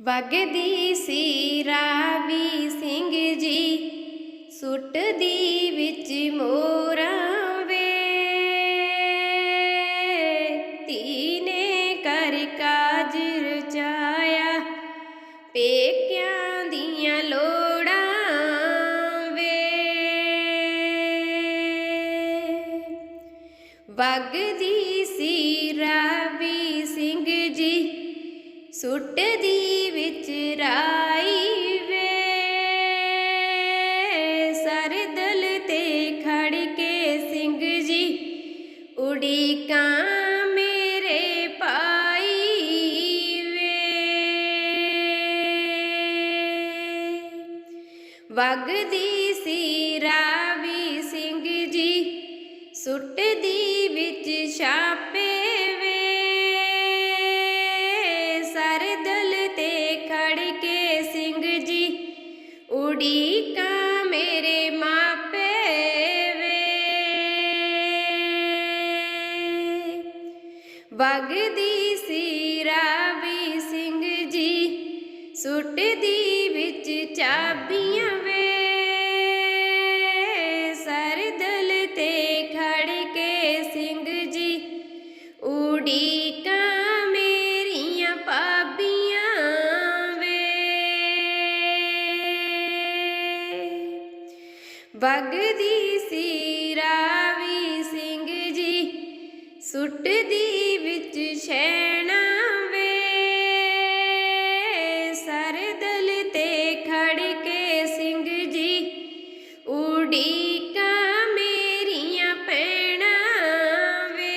ਵਗਦੀ ਸੀ ਰਾਵੀ ਸਿੰਘ ਜੀ, ਸੁੱਟਦੀ ਵਿੱਚ ਮੋਰਾਂ ਵੇ। ਧੀ ਨੇ ਕਰ ਕਾਜ ਰਚਾਇਆ ਪੇਕਿਆਂ ਦੀਆਂ ਲੋੜਾਂ ਵੇ। ਵਗਦੀ ਸੀ ਰਾਵੀ ਸਿੰਘ ਜੀ ਸੁੱਟਦੀ ਵਿੱਚ ਰਾਈ ਵੇ। ਸਰਦਲ ਤੇ ਖੜ ਕੇ ਸਿੰਘ ਜੀ ਉਡੀਕਾਂ ਮੇਰੇ ਪਾਈ ਵੇ। ਵਗਦੀ ਸੀ ਰਾਵੀ ਸਿੰਘ ਜੀ ਸੁੱਟਦੀ ਵਿੱਚ ਛਾਪੇ ਵਗਦੀ ਸੀ ਵਗਦੀ ਸੀ ਰਾਵੀ ਸਿੰਘ ਜੀ, ਸੁੱਟਦੀ ਵਿੱਚ ਛੈਣਾ ਵੇ। ਸਰਦਲ ਤੇ ਖੜ ਕੇ ਸਿੰਘ ਜੀ, ਉਡੀਕਾਂ ਮੇਰੀਆਂ ਪੈਣਾ ਵੇ।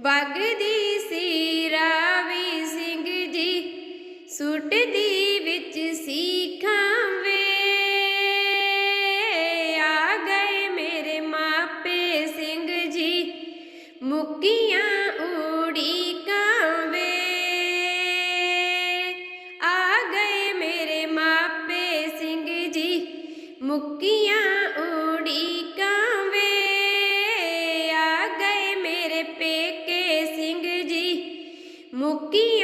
ਵਗਦੀ ਸੀ ਰਾਵੀ ਸਿੰਘ ਜੀ ਸੁੱਟ ਮੁਕੀਆਂ ਉਡੀਕਾਂ ਵੇ ਆ ਗਏ ਮੇਰੇ ਮਾਪੇ ਸਿੰਘ ਜੀ ਮੁਕੀਆਂ ਉਡੀਕਾਂ ਵੇ ਆ ਗਏ ਮੇਰੇ ਪੇਕੇ ਸਿੰਘ ਜੀ ਮੁਕੀਆਂ